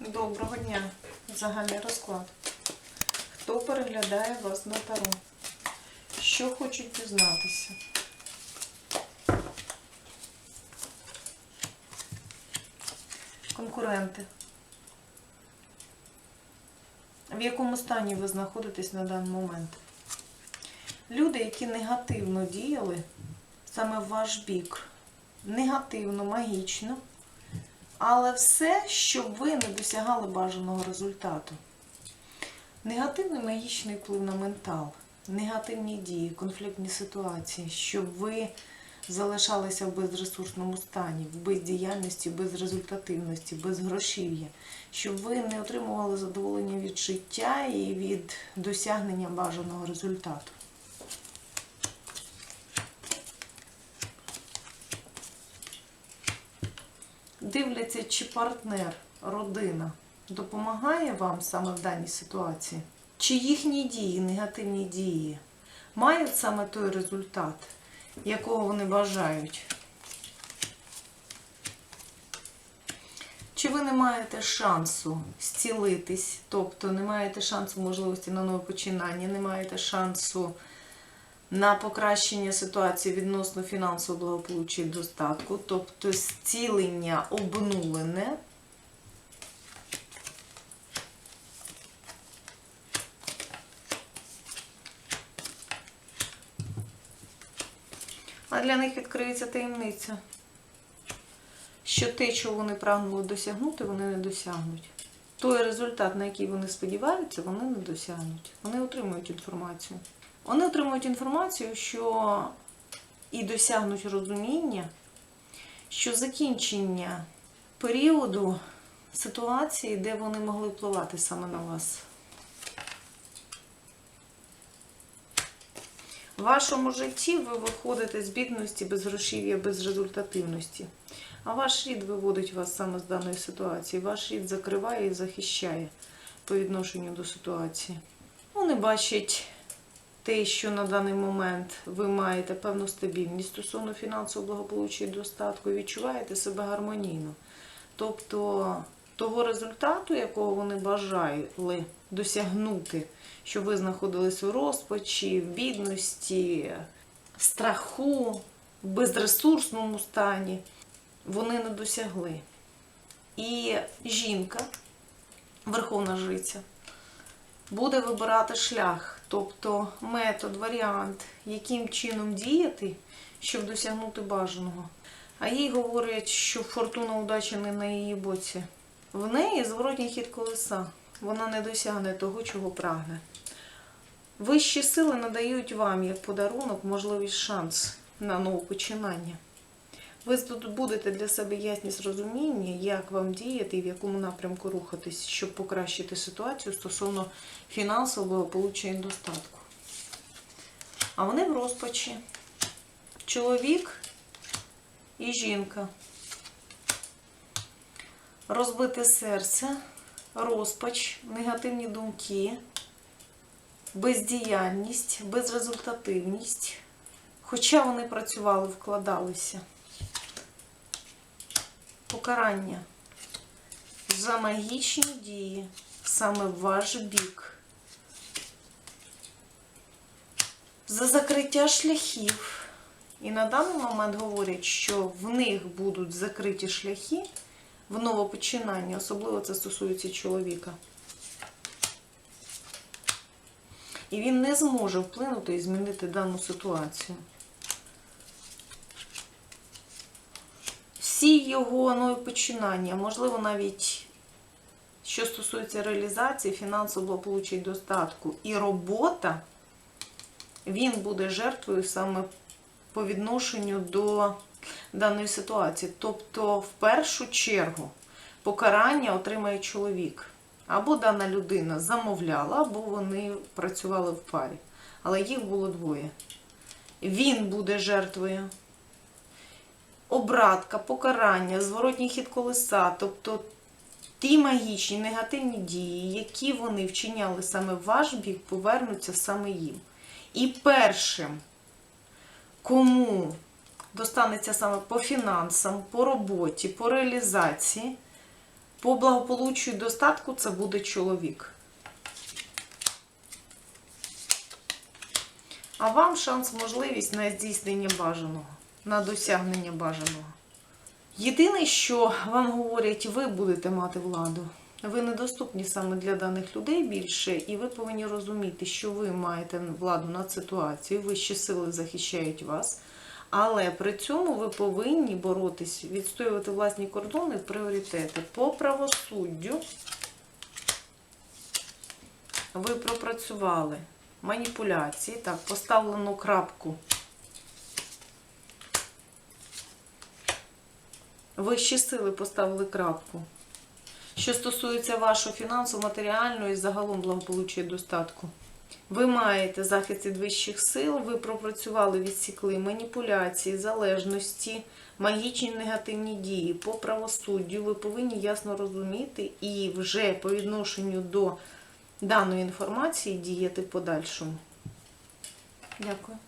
Доброго дня. Загальний розклад. Хто переглядає вас на таро? Що хочуть дізнатися? Конкуренти. В якому стані ви знаходитесь на даний момент? Люди, які негативно діяли саме в ваш бік. Негативно, магічно. Але все, щоб ви не досягали бажаного результату. Негативний магічний вплив на ментал, негативні дії, конфліктні ситуації, щоб ви залишалися в безресурсному стані, в бездіяльності, безрезультативності, безгрошів'я, щоб ви не отримували задоволення від життя і від досягнення бажаного результату. Дивляться, чи партнер, родина допомагає вам саме в даній ситуації, чи їхні дії, негативні дії, мають саме той результат, якого вони бажають. Чи ви не маєте шансу зцілитись, тобто не маєте шансу можливості на нове починання, не маєте шансу на покращення ситуації відносно фінансового благополуччя і достатку, тобто зцілення обнулене. А для них відкриється таємниця, що те, чого вони прагнули досягнути, вони не досягнуть. Той результат, на який вони сподіваються, вони не досягнуть. Вони отримують інформацію. Вони отримують інформацію, що і досягнуть розуміння, що закінчення періоду ситуації, де вони могли впливати саме на вас. В вашому житті ви виходите з бідності, безгрошів'я, безрезультативності. А ваш рід виводить вас саме з даної ситуації. Ваш рід закриває і захищає по відношенню до ситуації. Вони бачать те, що на даний момент ви маєте певну стабільність стосовно фінансового благополуччя і достатку, і відчуваєте себе гармонійно. Тобто того результату, якого вони бажали досягнути, що ви знаходились у розпачі, в бідності, страху, в безресурсному стані, вони не досягли. І жінка, верховна жриця, буде вибирати шлях, тобто метод, варіант, яким чином діяти, щоб досягнути бажаного. А їй говорять, що фортуна удачі не на її боці. В неї зворотній хід колеса. Вона не досягне того, чого прагне. Вищі сили надають вам як подарунок можливість шанс на нове починання. Ви тут будете для себе ясність розуміння, як вам діяти і в якому напрямку рухатись, щоб покращити ситуацію стосовно фінансового і достатку. А вони в розпачі. Чоловік і жінка. Розбите серце, розпач, негативні думки, бездіяльність, безрезультативність. Хоча вони працювали, вкладалися покарання за магічні дії саме в ваш бік, за закриття шляхів. І на даний момент говорять, що в них будуть закриті шляхи в новопочинання, особливо це стосується чоловіка. І він не зможе вплинути і змінити дану ситуацію. Всі його нові починання, можливо, навіть що стосується реалізації фінансового і достатку і робота, він буде жертвою саме по відношенню до даної ситуації. Тобто, в першу чергу, покарання отримає чоловік. Або дана людина замовляла, або вони працювали в парі. Але їх було двоє. Він буде жертвою обратка, покарання, зворотній хід колеса, тобто ті магічні негативні дії, які вони вчиняли саме в ваш бік, повернуться саме їм. І першим, кому достанеться саме по фінансам, по роботі, по реалізації, По благополуччю і достатку це буде чоловік. А вам шанс, можливість на здійснення бажаного, на досягнення бажаного. Єдине, що вам говорять, ви будете мати владу. Ви недоступні саме для даних людей більше, і ви повинні розуміти, що ви маєте владу над ситуацією, вищі сили захищають вас. Але при цьому ви повинні боротись, відстоювати власні кордони, пріоритети. По правосуддю ви пропрацювали маніпуляції, так, поставлену крапку. Вищі сили поставили крапку. Що стосується вашого фінансово, матеріального і загалом благополуччя і достатку. Ви маєте захист від вищих сил, ви пропрацювали, відсікли маніпуляції, залежності, магічні негативні дії по правосуддю. Ви повинні ясно розуміти і вже по відношенню до даної інформації діяти в подальшому. Дякую.